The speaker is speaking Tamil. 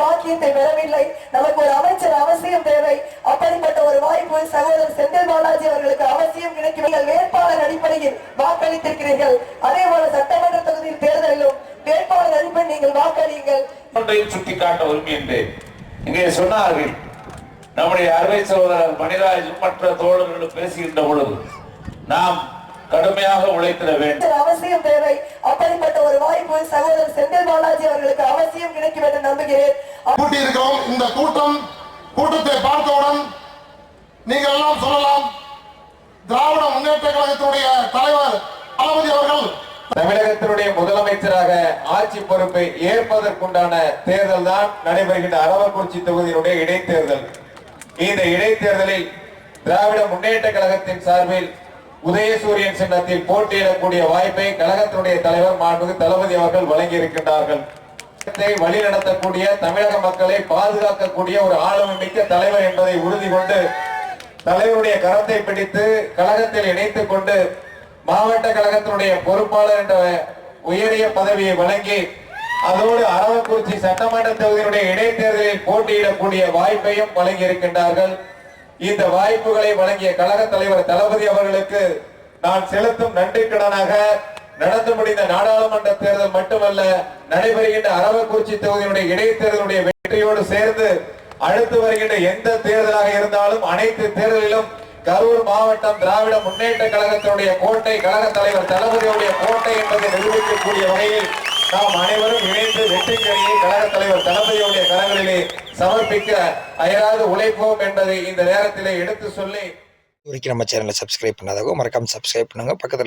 பாக்கியத்தை பெறவில்லை. நமக்கு ஒரு அமைச்சர் அவசியம் தேவை. அப்படிப்பட்ட ஒரு வாய்ப்பு சகோதரர் செந்தில் அவர்களுக்கு அவசியம் கிடைக்கும். வேட்பாளர் அடிப்படையில் வாக்களித்திருக்கிறீர்கள். அதே போல சட்டமன்ற தொகுதியில் தேர்தலிலும் வேட்பாளர் அடிப்படையில் நீங்கள் வாக்களியுங்கள். சுட்டிக்காட்ட விரும்புகின்றேன். இங்கே சொன்னார்கள் நம்முடைய அருமை சகோதரர் மணிராஜ் மற்ற தோழர்களும் பேசுகின்ற பொழுது நாம் கடுமையாக உழைத்திட வேண்டும். அவசியம் தேவை. அப்படிப்பட்ட ஒரு வாய்ப்பு சகோதரர் செந்தில் பாலாஜி அவர்களுக்கு அவசியம் கிடைக்கும் என்று நம்புகிறேன். கூட்டி இருக்கிறோம் இந்த கூட்டம் கூட்டத்தை பார்த்தவுடன் நீங்கள் எல்லாம் சொல்லலாம் திராவிட முன்னேற்ற கழகத்தினுடைய தலைவர் தளபதி அவர்கள் தமிழகத்தினுடைய முதலமைச்சராக ஆட்சி பொறுப்பை ஏற்பதற்குண்டான தேர்தல் தான் நடைபெறுகின்ற அரவக்குறிச்சி தொகுதியினுடைய இடைத்தேர்தல். இந்த இடைத்தேர்தலில் திராவிட முன்னேற்ற கழகத்தின் சார்பில் உதயசூரியன் சின்னத்தில் போட்டியிடக்கூடிய வாய்ப்பை கழகத்தினுடைய தலைவர் மாண்புமிகு தளபதி அவர்கள் வழங்கி இருக்கின்றார்கள் வழிநடத்தக்கூடிய தமிழக மக்களை பாதுகாக்கக்கூடிய ஒரு ஆளுமை மிக்க தலைவர் என்பதை உறுதி கொண்டு தலைவருடைய கரத்தை பிடித்து கழகத்தில் இணைத்துக் கொண்டு மாவட்ட கழகத்தினுடைய பொறுப்பாளர் என்ற உயரிய பதவியை வழங்கி அதோடு அரவக்குறிச்சி சட்டமன்ற தொகுதியினுடைய இடைத்தேர்தலில் போட்டியிடக்கூடிய வாய்ப்பையும் வழங்கி இருக்கின்றார்கள் இந்த வாய்ப்புகளை வழங்கிய கழக தலைவர் தளபதி அவர்களுக்கு நான் செலுத்தும் நன்றி கடனாக நடந்து முடிந்த நாடாளுமன்ற தேர்தல் மட்டுமல்ல நடைபெறுகின்ற அரவக்குறிச்சி தொகுதியினுடைய இடைத்தேர்தலுடைய வெற்றியோடு சேர்ந்து அடுத்து வருகின்ற எந்த தேர்தலாக இருந்தாலும் அனைத்து தேர்தலிலும் கரூர் மாவட்டம் திராவிட முன்னேற்ற கழகத்தினுடைய கோட்டை கழக தலைவர் தளபதியுடைய கோட்டை என்பதை நிரூபிக்கக்கூடிய வகையில் நாம் அனைவரும் இணைந்து வெற்றிக்கணியை கழக தலைவர் தளபதியுடைய கரங்களிலே சமர்ப்பிக்க அயராது உழைப்போம் என்பதை இந்த நேரத்திலே எடுத்து சொல்லி வரைக்கும் நம்ம சேனலை சப்ஸ்கிரைப் பண்ணாதவங்க மறக்காம சப்ஸ்கிரைப் பண்ணுங்க. பக்கத்தில்